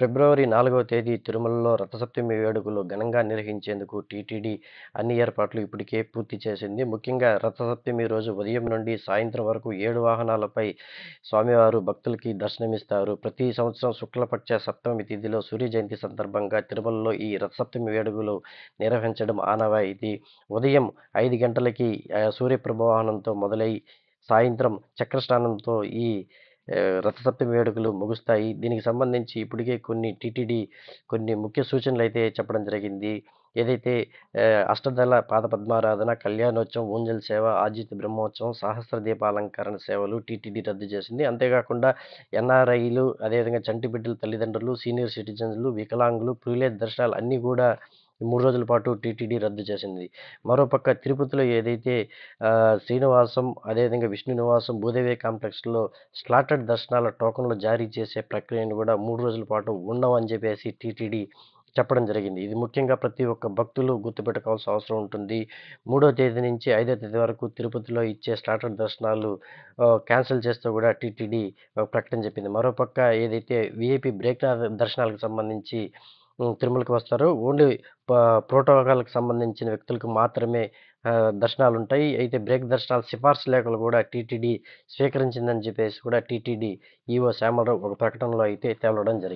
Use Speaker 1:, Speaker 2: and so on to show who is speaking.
Speaker 1: ఫిబ్రవరి నాలుగవ తేదీ తిరుమలలో రథసప్తమి వేడుకలు ఘనంగా నిర్వహించేందుకు టీటీడీ అన్ని ఏర్పాట్లు ఇప్పటికే పూర్తి చేసింది. ముఖ్యంగా రథసప్తమి రోజు ఉదయం నుండి సాయంత్రం వరకు ఏడు వాహనాలపై స్వామివారు భక్తులకి దర్శనమిస్తారు. ప్రతి సంవత్సరం శుక్లపక్ష సప్తమి తిథిలో సూర్య జయంతి సందర్భంగా తిరుమలలో ఈ రథసప్తమి వేడుకలు నిర్వహించడం ఆనవాయితీ. ఉదయం ఐదు గంటలకి సూర్యప్రభవాహనంతో మొదలై సాయంత్రం చక్రస్నానంతో ఈ రథసప్తమి వేడుకలు ముగుస్తాయి. దీనికి సంబంధించి ఇప్పటికే కొన్ని టీటీడీ కొన్ని ముఖ్య సూచనలు అయితే చెప్పడం జరిగింది. ఏదైతే అష్టదళ పాదపద్మారాధన, కళ్యాణోత్సవం, ఊంజల్ సేవ, ఆజిత్ బ్రహ్మోత్సవం, సహస్ర దీపాలంకరణ సేవలు టీటీడీ రద్దు చేసింది. అంతేకాకుండా ఎన్ఆర్ఐలు, అదేవిధంగా చంటి బిడ్డల తల్లిదండ్రులు, సీనియర్ సిటిజన్లు, వికలాంగులు, ప్రివిలేజ్ దర్శనాలు అన్నీ కూడా మూడు రోజుల పాటు టీటీడీ రద్దు చేసింది. మరోపక్క తిరుపతిలో ఏదైతే శ్రీనివాసం, అదేవిధంగా విష్ణు నివాసం, భూదేవి కాంప్లెక్స్లో స్లాటెడ్ దర్శనాల టోకన్లు జారీ చేసే ప్రక్రియను కూడా మూడు రోజుల పాటు ఉండవని చెప్పేసి టీటీడీ చెప్పడం జరిగింది. ఇది ముఖ్యంగా ప్రతి ఒక్క భక్తులు గుర్తుపెట్టుకోవాల్సిన అవసరం ఉంటుంది. మూడో తేదీ నుంచి ఐదో తేదీ వరకు తిరుపతిలో ఇచ్చే స్టార్టర్ దర్శనాలు క్యాన్సిల్ చేస్తూ కూడా టీటీడీ ప్రకటన చెప్పింది. మరోపక్క ఏదైతే వీఐపీ బ్రేక్ దర్శనాలకు సంబంధించి తిరుమలకి వస్తారు ఓన్లీ ప్రోటోకాల్కి సంబంధించిన వ్యక్తులకు మాత్రమే దర్శనాలు ఉంటాయి. అయితే బ్రేక్ దర్శనాలు సిఫార్సు లేఖలు కూడా టీటీడీ స్వీకరించిందని చెప్పేసి కూడా టీటీడీ ఈవో శ్యామలరావు ఒక ప్రకటనలో అయితే తేలడం జరిగింది.